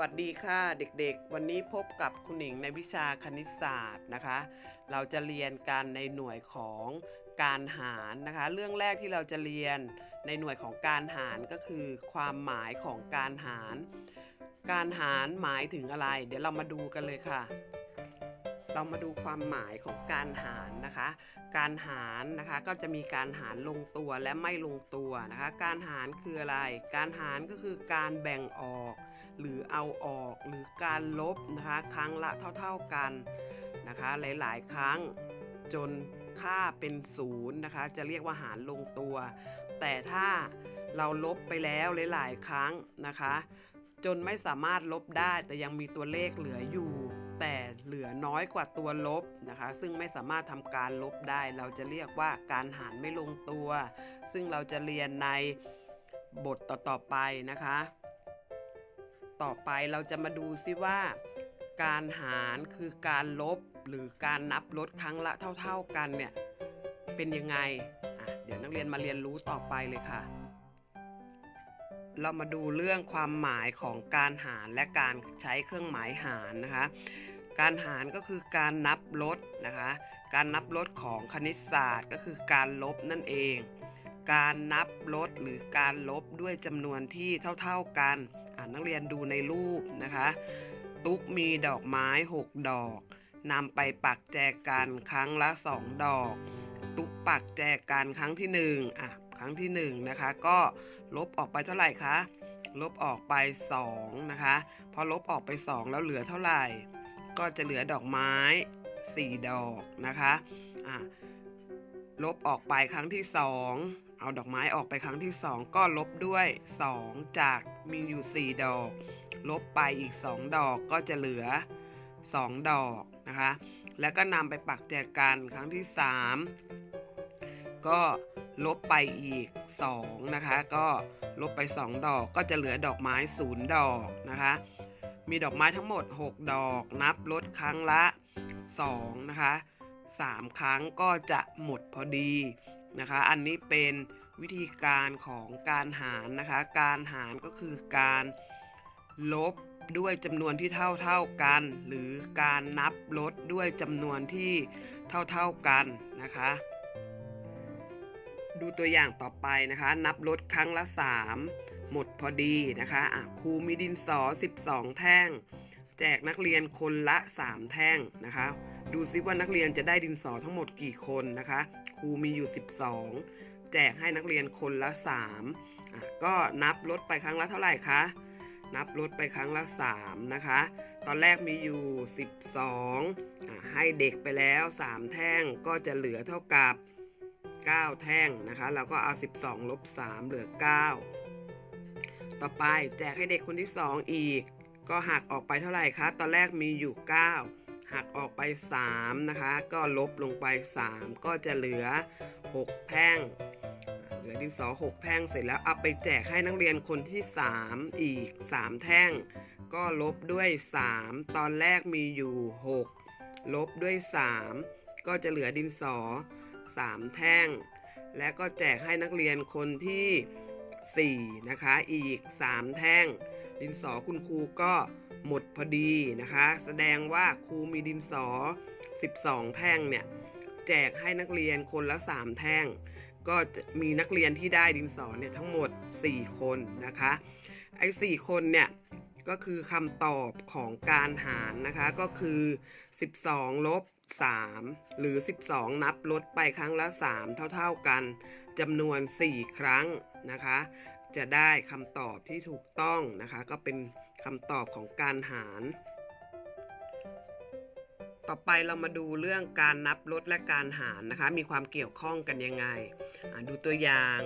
วัสดีค่ะเด็กๆ วันนี้พบกับคุณหนิงในวิชาคณิตศาสตร์นะคะ เราจะเรียนกันในหน่วยของการหารนะคะ เรื่องแรกที่เราจะเรียนในหน่วยของการหารก็คือ ความหมายของการหาร การหารหมายถึงอะไร เดี๋ยวเรามาดูกันเลยค่ะ เรามาดูความหมายของการหารนะคะ การหารนะคะก็จะมีการหารลงตัวและไม่ลงตัวนะคะ การหารคืออะไร การหารก็คือการแบ่งออก หรือเอาออกหรือการลบนะคะครั้งละเท่าๆกันนะคะหลายๆ ครั้งจนค่าเป็นศูนย์นะคะจะเรียกว่าหารลงตัว แต่ถ้าเราลบไปแล้วหลายๆ ครั้งนะคะ จนไม่สามารถลบได้แต่ยังมีตัวเลขเหลืออยู่ แต่เหลือน้อยกว่าตัวลบนะคะ ซึ่งไม่สามารถทำการลบได้ เราจะเรียกว่าการหารไม่ลงตัว ซึ่งเราจะเรียนในบทต่อๆไปนะคะ ต่อไปเราจะมาดูซิว่า การหารคือการลบหรือการนับลดครั้งละเท่า ๆกันเนี่ยเป็นยังไงอะเดี๋ยวนักเรียนมาเรียนรู้ต่อไปเลยค่ะ เรามาดูเรื่องความหมายของการหารและการใช้เครื่องหมายหารนะคะ การหารก็คือการนับลดนะคะ การนับลดของคณิตศาสตร์ก็คือการลบนั่นเอง การนับลดหรือการลบด้วยจำนวนที่เท่า ๆกัน นักเรียนดูในรูปนะคะ ตุ๊กมีดอกไม้ 6 ดอกนำไปปักแจกันครั้งละ 2 ดอก ตุ๊กปักแจกันครั้งที่1อะครั้งที่1นะคะก็ลบออกไปเท่าไหร่คะลบออกไป2นะคะพอลบออกไป 2 แล้วเหลือเท่าไหร่ ก็จะเหลือดอกไม้ 4 ดอกนะคะอะลบออกไปครั้งที่ 2 เอาดอกไม้ออกไปครั้งที่ 2 ก็ลบด้วย 2 จากมีอยู่ 4 ดอก ลบไปอีก 2 ดอกก็จะเหลือ 2 ดอกนะคะ แล้วก็นำไปปักแจกันครั้งที่ 3 ก็ลบไปอีก 2 นะคะ ก็ลบไป 2 ดอกก็จะเหลือดอกไม้ 0 ดอกนะคะ มีดอกไม้ทั้งหมด 6 ดอก นับลดครั้งละ 2 นะคะ 3 ครั้งก็จะหมดพอดี นะคะ อันนี้เป็นวิธีการของการหารนะคะ การหารก็คือการลบด้วยจำนวนที่เท่าเท่าๆกัน หรือการนับลดด้วยจำนวนที่เท่าเท่าๆกันนะคะ ดูตัวอย่างต่อไปนะคะ นับลดครั้งละ 3 หมดพอดีนะคะะครูมีดินสอ 12 แท่ง แจกนักเรียนคนละ 3 แท่งนะคะ ดูซิว่านักเรียนจะได้ดินสอทั้งหมดกี่คนนะคะ ครูมีอยู่ 12 แจกให้นักเรียนคนละ3อะก็นับลดไปครั้งละเท่าไหร่คะนับลดไปครั้งละ 3 นะคะ ตอนแรกมีอยู่ 12 ให้เด็กไปแล้ว 3 แท่งก็จะเหลือเท่ากับ 9 แท่งนะคะ เราก็เอา 12 ลบ 3 เหลือ 9 ต่อไปแจกให้เด็กคนที่ 2 อีก ก็หักออกไปเท่าไหร่คะ ตอนแรกมีอยู่ 9 หักออกไป 3 นะคะ ก็ลบลงไป 3 ก็จะเหลือ 6แท่ง เหลือดินสอ 6แท่งเสร็จแล้วเอาไปแจกให้นักเรียนคนที่ 3 อีก 3 แท่ง ก็ลบด้วย 3 ตอนแรกมีอยู่ 6 ลบด้วย 3 ก็จะเหลือดินสอ 3 แท่ง และก็แจกให้นักเรียนคนที่ 4 นะคะ อีก 3 แท่ง ดินสอคุณครูก็หมดพอดีนะคะ แสดงว่าครูมีดินสอ 12 แท่งเนี่ยแจกให้นักเรียนคนละ 3 แท่ง ก็จะมีนักเรียนที่ได้ดินสอเนี่ยทั้งหมด 4 คนนะคะไอ้4คนเนี่ยก็คือคำตอบของการหารนะคะก็คือ 12 ลบ 3 หรือ 12 นับลดไปครั้งละ 3 เท่า ๆกันจำนวน 4 ครั้งนะคะ จะได้คำตอบที่ถูกต้องนะคะ ก็เป็นคำตอบของการหาร ต่อไปเรามาดูเรื่องการนับลดและการหารนะคะ มีความเกี่ยวข้องกันยังไง ดูตัวอย่าง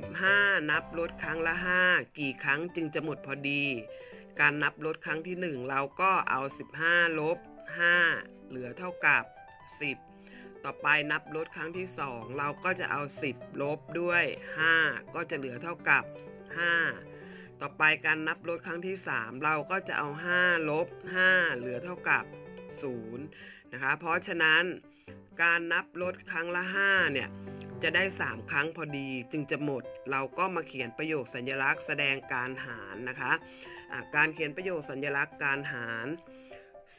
15 นับลดครั้งละ 5 กี่ครั้งจึงจะหมดพอดี การนับลดครั้งที่ 1 เราก็เอา 15 ลบ 5 เหลือเท่ากับ 10 ต่อไปนับลดครั้งที่ 2 เราก็จะเอา 10 ลบด้วย 5 ก็จะเหลือเท่ากับ 5 ต่อไปการนับลดครั้งที่ 3 เราก็จะเอา 5 ลบ 5 เหลือเท่ากับ0นะคะ เพราะฉะนั้นการนับลดครั้งละ 5 เนี่ย จะได้ 3 ครั้งพอดีจึงจะหมด เราก็มาเขียนประโยคสัญลักษณ์แสดงการหารนะคะะการเขียนประโยคสัญลักษณ์การหาร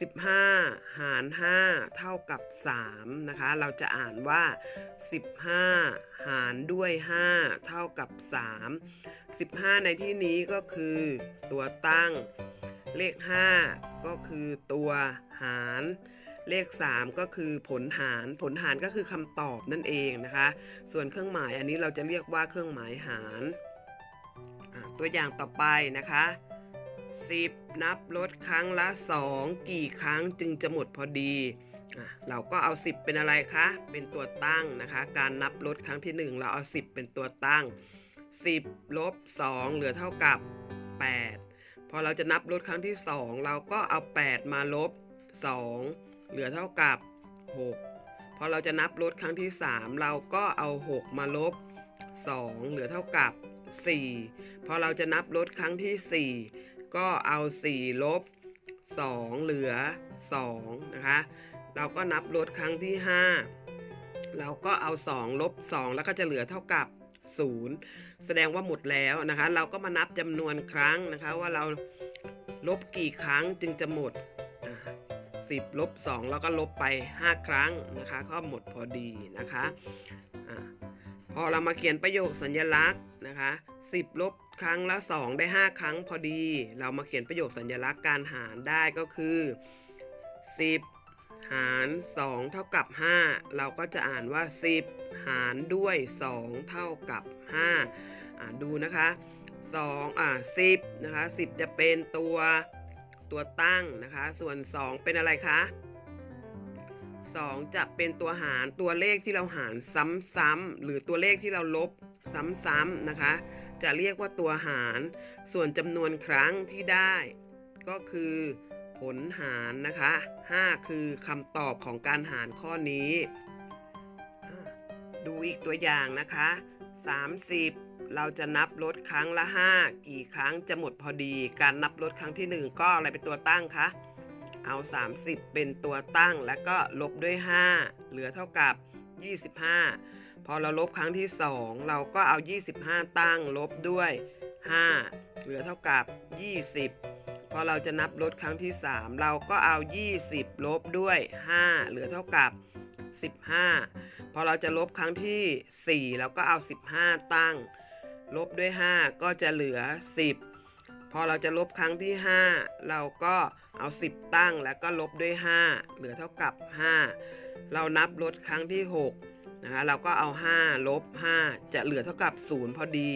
15 หาร 5 เท่ากับ 3 นะคะ เราจะอ่านว่า 15 หารด้วย 5 เท่ากับ 3 15 ในที่นี้ก็คือตัวตั้ง เลข 5 ก็คือตัวหาร เลข 3 ก็คือผลหาร ผลหารก็คือคำตอบนั่นเองนะคะ ส่วนเครื่องหมายอันนี้เราจะเรียกว่าเครื่องหมายหาร ตัวอย่างต่อไปนะคะ 10 นับลดครั้งละ 2 กี่ครั้งจึงจะหมดพอดีเราก็เอา 10 เป็นอะไรคะ เป็นตัวตั้งนะคะ การนับลดครั้งที่ 1 เราเอา 10 เป็นตัวตั้ง 10ลบ2เหลือเท่ากับ 8 พอเราจะนับลดครั้งที่ 2 เราก็เอา 8 มาลบ 2 เหลือเท่ากับ 6 พอเราจะนับลดครั้งที่ 3 เราก็เอา 6 มาลบ 2 เหลือเท่ากับ 4 พอเราจะนับลดครั้งที่ 4 ก็เอา 4 ลบ 2 เหลือ 2 นะคะ เราก็นับลดครั้งที่ 5 เราก็เอา 2 ลบ 2 แล้วก็จะเหลือเท่ากับ 0 แสดงว่าหมดแล้วนะคะ เราก็มานับจำนวนครั้งนะคะ ว่าเราลบกี่ครั้งจึงจะหมด 10 ลบ 2 แล้วก็ลบไป 5 ครั้งนะคะ ก็หมดพอดีนะคะอาพอเรามาเขียนประโยคสัญลักษณ์นะคะ 10 ลบครั้งละ 2 ได้ 5 ครั้งพอดี เรามาเขียนประโยคสัญลักษณ์การหารได้ก็คือ 10 หาร 2 เท่ากับ 5 เราก็จะอ่านว่า 10 หารด้วย 2 เท่ากับ5อ่าดูนะคะ2อ่า10นะคะ10 จะเป็นตัวตัวตั้งนะคะ ส่วน 2 เป็นอะไรคะ2 จะเป็นตัวหารตัวเลขที่เราหารซ้ำๆหรือตัวเลขที่เราลบซ้ำๆนะคะ จะเรียกว่าตัวหาร ส่วนจำนวนครั้งที่ได้ ก็คือผลหารนะคะ 5 คือคำตอบของการหารข้อนี้ ดูอีกตัวอย่างนะคะ 30 เราจะนับลดครั้งละ 5 กี่ครั้งจะหมดพอดี การนับลดครั้งที่ 1 ก็อะไรเป็นตัวตั้งคะเอา 30 เป็นตัวตั้งแล้วก็ลบด้วย 5 เหลือเท่ากับ 25 พอเราลบครั้งที่ 2 เราก็เอา 25 ตั้งลบด้วย 5 เหลือเท่ากับ 20 พอเราจะนับลดครั้งที่ 3 เราก็เอา 20 ลบด้วย 5 เหลือเท่ากับ 15 พอเราจะลบครั้งที่ 4 เราก็เอา 15 ตั้ง ลบด้วย 5 ก็จะเหลือ 10 พอเราจะลบครั้งที่ 5 เราก็เอา 10 ตั้งแล้วก็ลบด้วย 5 เหลือเท่ากับ 5 เรานับลดครั้งที่ 6 นะคะเราก็เอา 5 ลบ 5 จะเหลือเท่ากับ 0 พอดี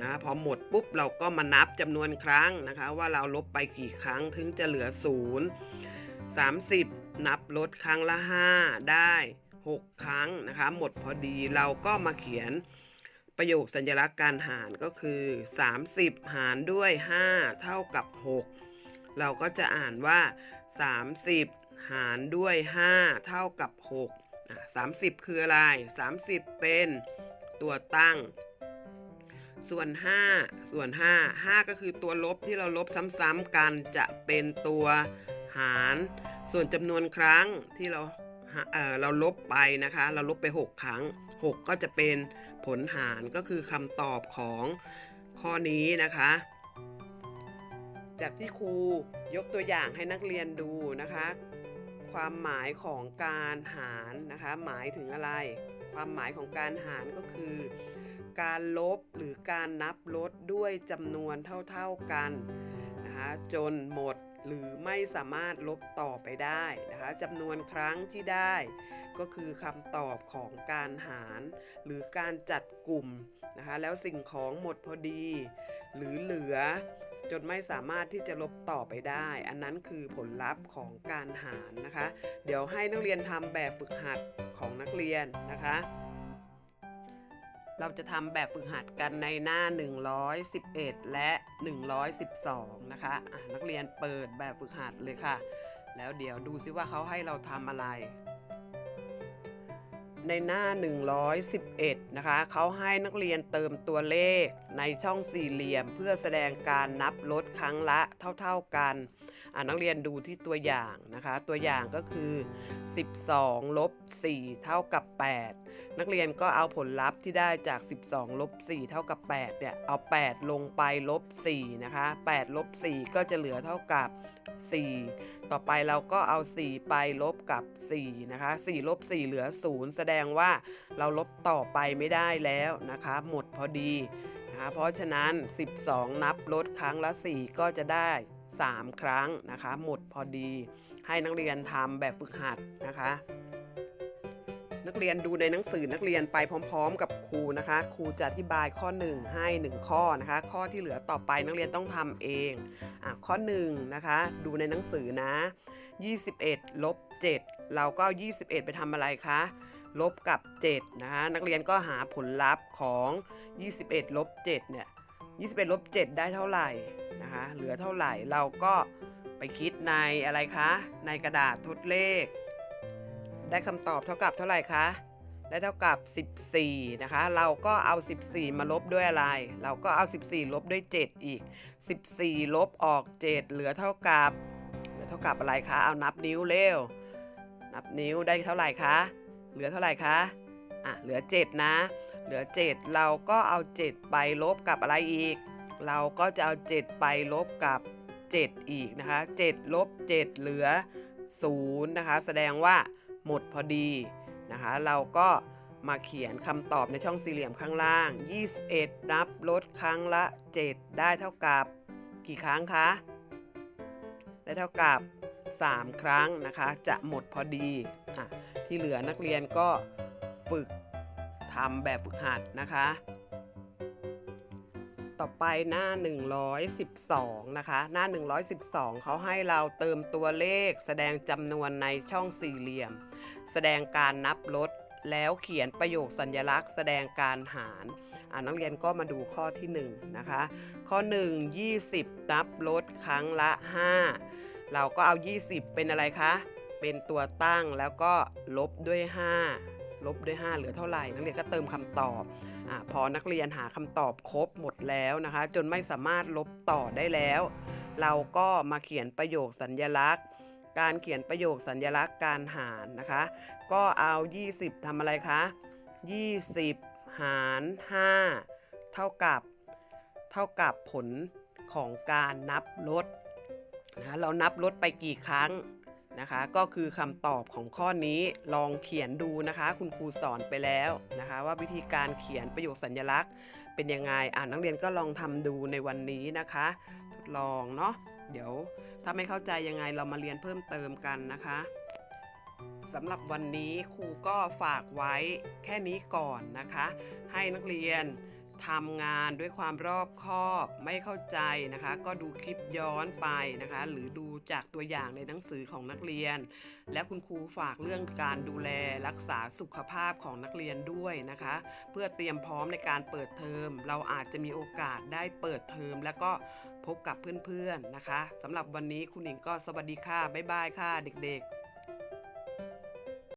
นะพอหมดปุ๊บเราก็มานับจำนวนครั้งนะคะ ว่าเราลบไปกี่ครั้งถึงจะเหลือ 0 30 นับลดครั้งละ 5 ได้ 6 ครั้งนะคะ หมดพอดีเราก็มาเขียนประโยคสัญลักษณ์การหารก็คือ 30 หารด้วย 5 เท่ากับ 6 เราก็จะอ่านว่า 30 หารด้วย 5 เท่ากับ 6 30 คืออะไร 30 เป็นตัวตั้ง ส่วน 5 ส่วน 5 5 ก็คือตัวลบที่เราลบซ้ำๆกันจะเป็นตัวหาร ส่วนจำนวนครั้งที่เราเอ่อเราลบไปนะคะ เราลบไป 6 ครั้ง 6 ก็จะเป็นผลหารก็คือคำตอบของข้อนี้นะคะ จากที่ครูยกตัวอย่างให้นักเรียนดูนะคะ ความหมายของการหารนะคะ หมายถึงอะไร ความหมายของการหารก็คือ การลบหรือการนับลดด้วยจำนวนเท่าๆกันนะคะจนหมดหรือไม่สามารถลบต่อไปได้นะคะจำนวนครั้งที่ได้ ก็คือคำตอบของการหาร หรือการจัดกลุ่มนะคะแล้วสิ่งของหมดพอดี หรือเหลือ จนไม่สามารถที่จะลบต่อไปได้ อันนั้นคือผลลัพธ์ของการหารนะคะ เดี๋ยวให้นักเรียนทำแบบฝึกหัดของนักเรียนนะคะ เราจะทำแบบฝึกหัดกันในหน้า 111 และ 112 นะคะะนักเรียนเปิดแบบฝึกหัดเลยค่ะ แล้วเดี๋ยวดูซิว่าเขาให้เราทำอะไร ในหน้า 111 นะคะเขาให้นักเรียนเติมตัวเลขในช่องสี่เหลี่ยม เพื่อแสดงการนับลดครั้งละเท่า ๆกัน นักเรียนดูที่ตัวอย่างนะคะ ตัวอย่างก็คือ 12ลบ4เท่ากับ 8 นักเรียนก็เอาผลลัพธ์ที่ได้จาก 12ลบ4เท่ากับ 8 เนี่ย เอา 8 ลงไปลบ4นะคะ8ลบ4ก็จะเหลือเท่ากับ 4 ต่อไปเราก็เอา 4 ไปลบกับ 4 นะคะ4ลบ4เหลือ 0 แสดงว่าเราลบต่อไปไม่ได้แล้วนะคะ หมดพอดีนะคะเพราะฉะนั้น 12 นับลดครั้งละ 4 ก็จะได้ 3 ครั้งนะคะ หมดพอดีให้นักเรียนทำแบบฝึกหัดนะคะ นักเรียนดูในหนังสือนักเรียนไปพร้อม ๆ กับครูนะคะ ครูจะอธิบายข้อ 1 ให้ 1 ข้อนะคะ ข้อที่เหลือต่อไปนักเรียนต้องทำเองอข้อ1นะคะดูในหนังสือนะ 21ลบ7เราก็เอา21 ไปทำอะไรคะลบกับ7นะคะนักเรียนก็หาผลลัพธ์ของ 21ลบ7เนี่ย 21ลบ7ได้เท่าไหร่นะคะเหลือเท่าไหร่เราก็ไปคิดในอะไรคะ ในกระดาษทดเลข ได้คำตอบเท่ากับเท่าไหร่คะได้เท่ากับ 14 นะคะ เราก็เอา 14 มาลบด้วยอะไร เราก็เอา 14 ลบด้วย 7 อีก 14 ลบออก 7 เหลือเท่ากับ เหลือเท่ากับอะไรคะ เอานับนิ้วเร็ว นับนิ้วได้เท่าไหร่คะ เหลือเท่าไหร่คะ อะ เหลือ 7 นะ เหลือ 7 เราก็เอา 7 ไปลบกับอะไรอีก เราก็จะเอา 7 ไปลบกับ 7 อีกนะคะ7ลบ7เหลือ0นะคะ แสดงว่าหมดพอดีนะคะ เราก็มาเขียนคำตอบในช่องสี่เหลี่ยมข้างล่าง 21 นับลดครั้งละ 7 ได้เท่ากับ กี่ครั้งคะ ได้เท่ากับ 3 ครั้งนะคะ จะหมดพอดีอที่เหลือนักเรียนก็ฝึก ทำแบบฝึกหัดนะคะ ต่อไปหน้า 112 นะคะ หน้า 112 เขาให้เราเติมตัวเลข แสดงจำนวนในช่องสี่เหลี่ยม แสดงการนับลดแล้วเขียนประโยคสัญลักษณ์แสดงการหารนักเรียนก็มาดูข้อที่ 1 นะคะ ข้อ 1 20 นับลดครั้งละ 5 เราก็เอา 20 เป็นอะไรคะ เป็นตัวตั้งแล้วก็ลบด้วย 5 ลบด้วย 5 เหลือเท่าไหร่ นักเรียนก็เติมคำตอบอพอนักเรียนหาคำตอบครบหมดแล้วนะคะ จนไม่สามารถลบต่อได้แล้ว เราก็มาเขียนประโยคสัญญลักษณ์ การเขียนประโยคสัญญลักษณ์การหารนะคะ ก็เอา 20ทำอะไรคะ 20 หาร 5 เท่ากับเท่ากับผลของการนับลดนะเรานับลดไปกี่ครั้ง นะคะ ก็คือคำตอบของข้อนี้ลองเขียนดูนะคะ คุณครูสอนไปแล้วนะคะ ว่าวิธีการเขียนประโยคสัญลักษณ์ เป็นยังไงอ่านนักเรียนก็ลองทำดูในวันนี้นะคะทดลองเนาะเดี๋ยวถ้าไม่เข้าใจยังไงเรามาเรียนเพิ่มเติมกันนะคะสำหรับวันนี้ครูก็ฝากไว้แค่นี้ก่อนนะคะ ให้นักเรียน ทำงานด้วยความรอบคอบไม่เข้าใจนะคะ ก็ดูคลิปย้อนไปนะคะ หรือดูจากตัวอย่างในหนังสือของนักเรียน และคุณครูฝากเรื่องการดูแลรักษาสุขภาพของนักเรียนด้วยนะคะ เพื่อเตรียมพร้อมในการเปิดเทอม เราอาจจะมีโอกาสได้เปิดเทอม แล้วก็พบกับเพื่อนๆนะคะสำหรับวันนี้คุณหญิงก็สวัสดีค่ะบ๊ายบายค่ะเด็กๆ